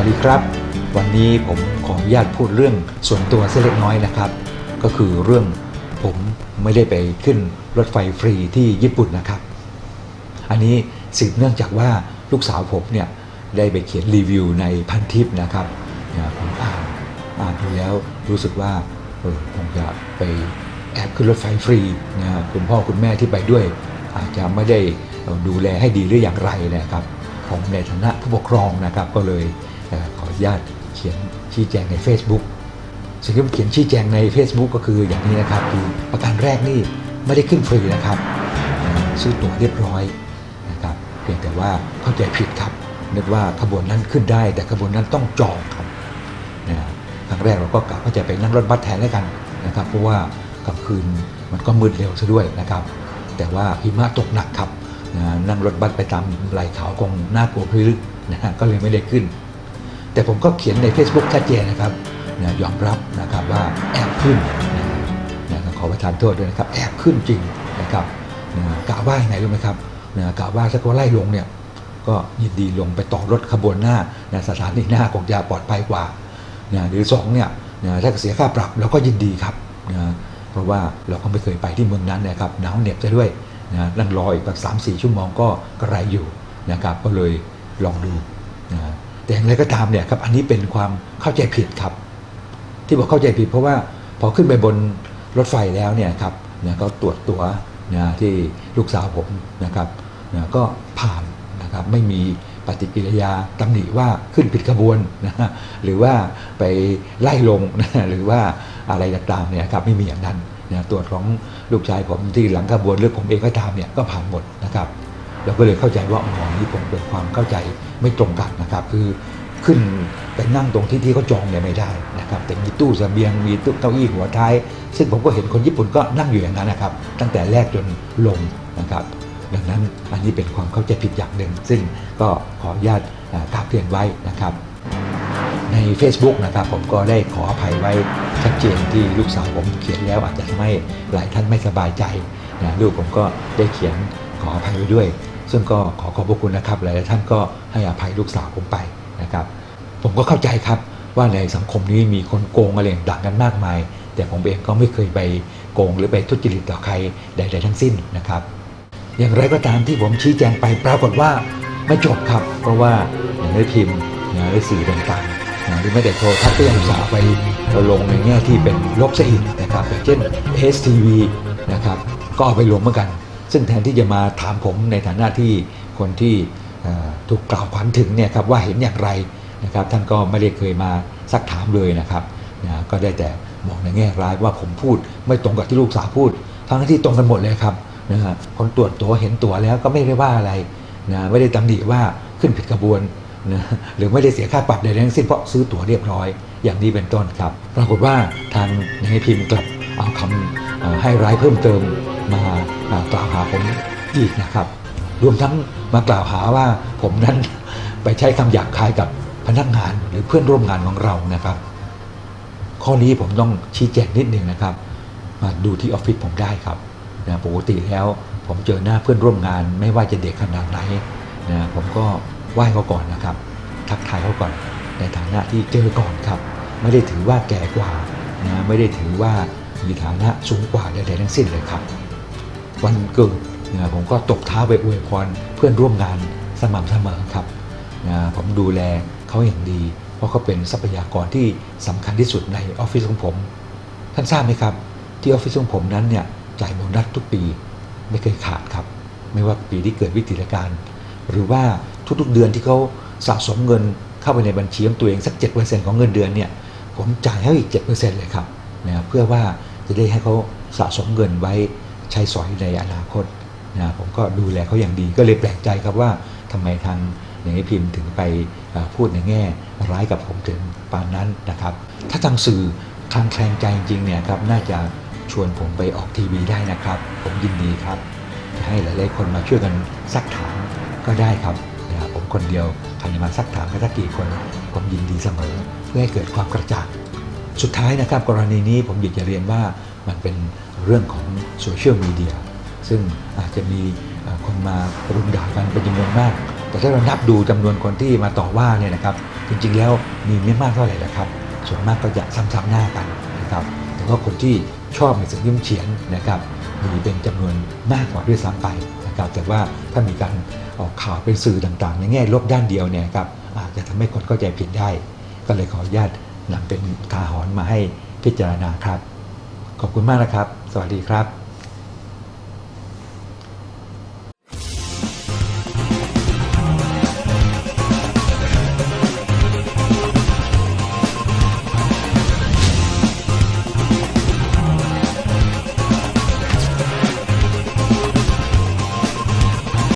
วัสดีครับ วันนี้ผมขออนุญาตพูดเรื่องส่วนตัวเส้นเล็กน้อยนะครับ ก็คือเรื่องผมไม่ได้ไปขึ้นรถไฟฟรีที่ญี่ปุ่นนะครับ อันนี้สืบเนื่องจากว่าลูกสาวผมเนี่ยได้ไปเขียนรีวิวในพันทิปนะครับผมอ่านอ่านดูแล้วรู้สึกว่าเออคงจะไปแอบขึ้นรถไฟฟรีนะคุณพ่อคุณแม่ที่ไปด้วย อาจจะไม่ได้ดูแลให้ดีหรืออย่างไรนะครับผมในฐานะผู้ปกครองนะครับก็เลย ขออนุญาตเขียนชี้แจงใน Facebook สิ่งที่ผมเขียนชี้แจงใน Facebook ก็คืออย่างนี้นะครับคือประการแรกนี่ไม่ได้ขึ้นฟรีนะครับซื้อตั๋วเรียบร้อยนะครับเพียงแต่ว่าเข้าใจผิดครับนึกว่าขบวนนั้นขึ้นได้ แต่ขบวนนั้นต้องจองครับนะครั้งแรกเราก็กะว่าจะไปนั่งรถบัสแทนแล้วกันนะครับ เพราะว่ากลางคืนมันก็มืดเร็วซะด้วยนะครับ แต่ว่าหิมะตกหนักครับนะนั่งรถบัสไปตามไหล่เขาคงน่ากลัวพลึกนะก็เลยไม่ได้ขึ้น แต่ผมก็เขียนใน Facebook ชัดเจนนะครับนะยอมรับนะครับว่าแอบขึ้นนะนะขอประทานโทษด้วยนะครับแอบขึ้นจริงนะครับนะกะว่ายังไงรู้ไหมครับนะกะว่าถ้าเขาไล่ลงเนี่ยก็ยินดีลงไปต่อรถขบวนหน้านะสถานีหน้าคงจะปลอดภัยกว่านะหรือสองเนี่ยนะถ้าเสียค่าปรับเราก็ยินดีครับนะเพราะว่าเราก็ไม่เคยไปที่เมืองนั้นนะครับหนาวเหน็บซะด้วยนะนั่งรออีกแบบสามสี่ชั่วโมงก็กระไรอยู่นะครับก็เลยลองดู แต่อย่างไรก็ตามเนี่ยครับอันนี้เป็นความเข้าใจผิดครับ ที่บอกเข้าใจผิดเพราะว่าพอขึ้นไปบนรถไฟแล้วเนี่ยครับเนี่ยก็ตรวจตัวนะที่ลูกสาวผมนะครับนะก็ผ่านนะครับไม่มีปฏิกิริยาตำหนิว่าขึ้นผิดขบวนนะหรือว่าไปไล่ลงนะหรือว่าอะไรต่างๆเนี่ยครับไม่มีอย่างนั้นนะตรวจของลูกชายผมที่หลังขบวนหรือผมเองก็ตามเนี่ยก็ผ่านหมดนะครับ เราก็เลยเข้าใจว่าอ๋อนี่คงเป็นความเข้าใจไม่ตรงกันนะครับ คือขึ้นไปนั่งตรงที่ที่เขาจองเนี่ยไม่ได้นะครับแต่มีตู้เสบียงมีตู้เก้าอี้หัวท้าย ซึ่งผมก็เห็นคนญี่ปุ่นก็นั่งอยู่อย่างนั้นนะครับ ตั้งแต่แรกจนลงนะครับ ดังนั้นอันนี้เป็นความเข้าใจผิดอย่างหนึ่ง ซึ่งก็ขออนุญาตกราบเรียนไว้นะครับ ใน Facebook นะครับผมก็ได้ขออภัยไว้ชัดเจนที่ลูกสาวผมเขียนแล้วอาจจะทำให้หลายท่านไม่สบายใจนะลูกผมก็ได้เขียนขออภัยไว้ด้วย ซึ่งก็ขอขอบพระคุณนะครับหลายท่านก็ให้อภัยลูกสาวผมไปนะครับ ผมก็เข้าใจครับว่าในสังคมนี้มีคนโกงอะไรต่างกันมากมาย แต่ผมเองก็ไม่เคยไปโกงหรือไปทุจริตต่อใครใด ๆ ทั้งสิ้นนะครับ อย่างไรก็ตามที่ผมชี้แจงไปปรากฏว่าไม่จบครับ เพราะว่าอย่างได้พิมพ์นะหรือสื่อต่างๆหรือไม่แต่โทรทัศน์ก็ยังสาห์ไปลงในแง่ที่เป็นลบซะอีกนะครับอย่างเช่น STV นะครับก็เอาไปลงเหมือนกัน ซึ่งแทนที่จะมาถามผมในฐานะที่คนที่ถูกกล่าวขวัญถึงเนี่ยครับว่าเห็นอย่างไรนะครับท่านก็ไม่ได้เคยมาซักถามเลยนะครับนะก็ได้แต่บอกในแง่ร้ายว่าผมพูดไม่ตรงกับที่ลูกสาวพูด ทั้งที่ตรงกันหมดเลยครับนะฮะคนตรวจตัวเห็นตัวแล้วก็ไม่ได้ว่าอะไรนะไม่ได้ตำหนิว่าขึ้นผิดกระบวนนะหรือไม่ได้เสียค่าปรับใดๆทั้งสิ้นเพราะซื้อตั๋วเรียบร้อย อย่างนี้เป็นต้นครับ ปรากฏว่าทางในพิมพ์กลับ เอาคำให้ร้ายเพิ่มเติมมาอ่ากล่าวหาผมอีกนะครับ รวมทั้งมากล่าวหาว่าผมนั้นไปใช้คำหยาบคายกับพนักงานหรือเพื่อนร่วมงานของเรานะครับ ข้อนี้ผมต้องชี้แจงนิดหนึ่งนะครับ มาดูที่ออฟฟิศผมได้ครับนะปกติแล้วผมเจอหน้าเพื่อนร่วมงาน ไม่ว่าจะเด็กขนาดไหนนะผมก็ไหว้เขาก่อนนะครับ ทักทายเขาก่อนในฐานะที่เจอก่อนครับ ไม่ได้ถือว่าแก่กว่านะไม่ได้ถือว่า มีฐานะสูงกว่าใดๆทั้งสิ้นเลยครับ วันเกิดนะผมก็ตบเท้าไปอวยพรเพื่อนร่วมงานสม่ำเสมอครับนะผมดูแลเขาอย่างดี เพราะเขาเป็นทรัพยากรที่สำคัญที่สุดในออฟฟิศของผม ท่านทราบไหมครับ ที่ออฟฟิศของผมนั้นเนี่ยจ่ายโบนัสทุกปีไม่เคยขาดครับ ไม่ว่าปีที่เกิดวิกฤตการณ์หรือว่าทุกๆเดือนที่เขาสะสมเงินเข้าไปในบัญชีของตัวเองสัก 7%ของเงินเดือนเนี่ยผมจ่ายให้อีก 7%เลยครับนะเพื่อว่า จะได้ให้เขาสะสมเงินไว้ใช้สอยในอนาคตนะผมก็ดูแลเขาอย่างดีก็เลยแปลกใจครับว่าทำไมทางอย่างพิมพ์ถึงไปพูดในแง่ร้ายกับผมถึงปานนั้นนะครับ ถ้าทางสื่อคลางแคลงใจจริงเนี่ยครับน่าจะชวนผมไปออกทีวีได้นะครับ ผมยินดีครับจะให้หลายๆคนมาช่วยกันซักถามก็ได้ครับนะผมคนเดียวใครจะมาซักถามก็สักกี่คนผมยินดีเสมอ เพื่อให้เกิดความกระจ่าง สุดท้ายนะครับกรณีนี้ผมอยากจะเรียนว่ามันเป็นเรื่องของโซเชียลมีเดียซึ่งอาจจะมีคนมารุมด่ากันเป็นจำนวนมาก แต่ถ้าเรานับดูจำนวนคนที่มาต่อว่าเนี่ยนะครับ จริงๆแล้วมีไม่มากเท่าไหร่นะครับ ส่วนมากก็จะซ้ำๆหน้ากันนะครับ แต่ว่าคนที่ชอบในสิ่งที่มันเฉียนนะครับมีเป็นจำนวนมากกว่าด้วยซ้ำไปนะครับแต่ว่าถ้ามีการออกข่าวเป็นสื่อต่างๆ ในแง่ลบด้านเดียวเนี่ยครับอาจจะทำให้คนเข้าใจผิดได้ ก็เลยขออนุญาต เป็นทาหรณ์มาให้พิจารณาครับ ขอบคุณมากนะครับ สวัสดีครับ